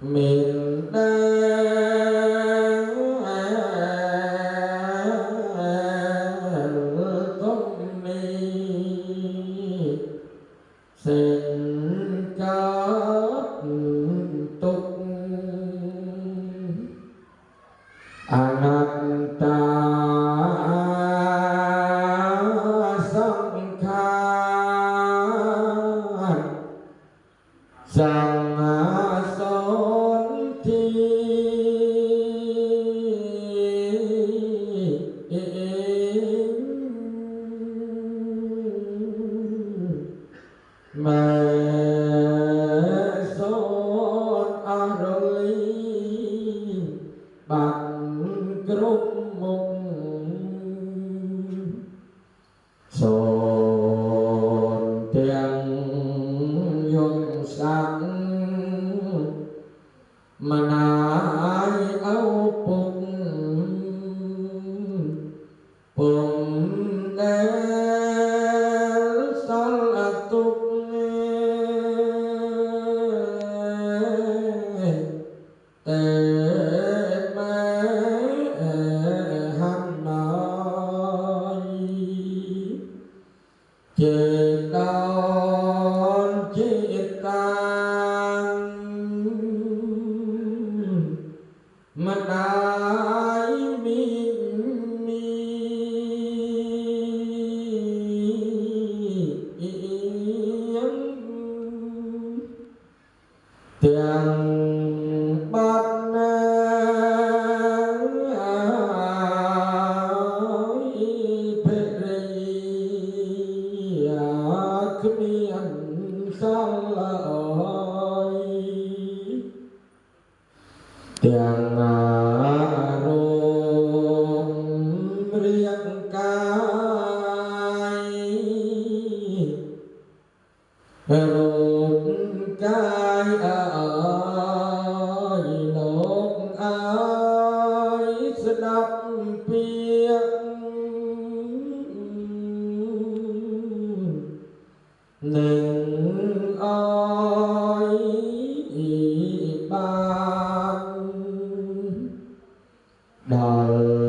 mình. បាត់គ្រប់មុខសូនទាំងយំស័កមណាយអោពុកពុំដែលសល់អទុកទេ My dad. النار. đời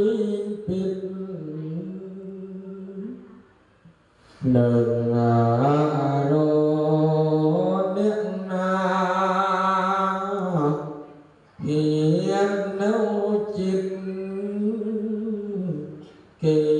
chi tin đừng à, rô biết na hiền nấu chín. kỳ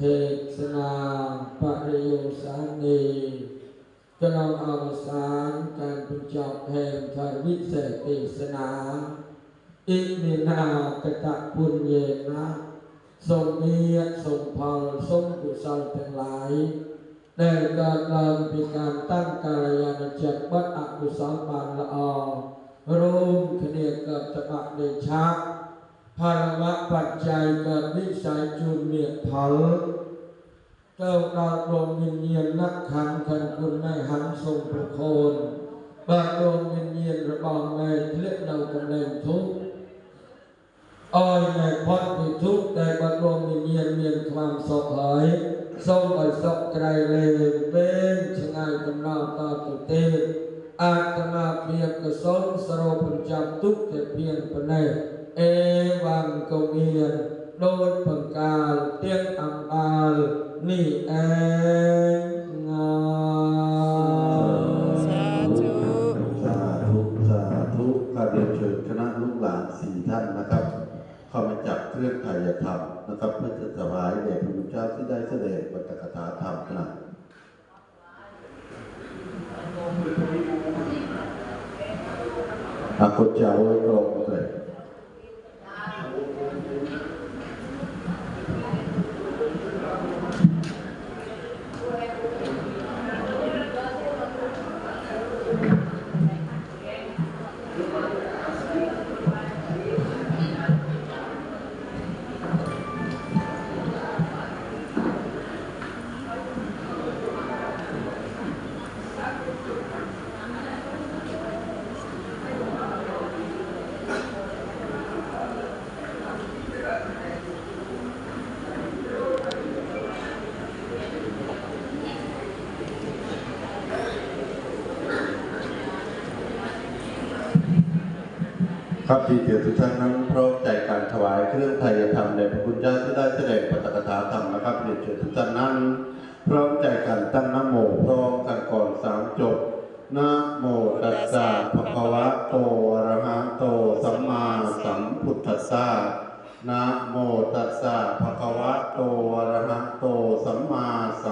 เทศนาปริโยสานีกำลังอวสานการประจบแห่งทางวิเศษเทศนาอิมินากตะปุญเยนะทรงมีทรงพรทรงกุศลทั้งหลายได้การนำเป็นการตั้งกาลยานจักบัดอกุศลบานละออรูมคเนยเกิดตบะเดชะ ภาระวะปัจจัยเกิดวิสัยจุนเมียเผาเจ้าดาวดวงวิญญาณนักขันคันคุณแม่หันทรงประโคนบาดดวงวิญญาณระบองแม่เลือดเรากำเนิดทุกข์ อ้อยแม่พ้นผิดทุกข์แต่บรรลมมีเงียนเมียนความสกหายทรงอ่อยสกไกรเลวเป็นชงายกำนาตาตุเตอาตมาเพียงกระ สนสโรปัญจำทุกข์แต่เพียงปะเนเอวังกเมียนโดยปังกาลเตียงอัมบาลนี่เองงาสาธุสาธุสาธุข้าเรียนเชิญคณะลูกหลานสี่ท่านนะครับเข้ามาจับเครื่องไทยธรรมนะครับเพื่อจะถวายแด่พระพุทธเจ้าที่ได้แสดงปาฐกถาธรรมนะอาคนเจ้าไว้รอง ครับที่เดียวทุกท่านนั้นพร้อมใจการถวายเครื่องไทยธรรมแด่พระคุณเจ้าที่ได้แสดงปาฐกถาธรรมนะครับเรียนเชิญทุกท่านนั้น พร้อมใจกันตั้งนโมพร้อมกันก่อนสามจบนะโมตัสสะภะคะวะโตอะระหะโตสัมมาสัมพุทธัสสะนะโมตัสสะภะคะวะโตอะระหะโตสัมมาสัม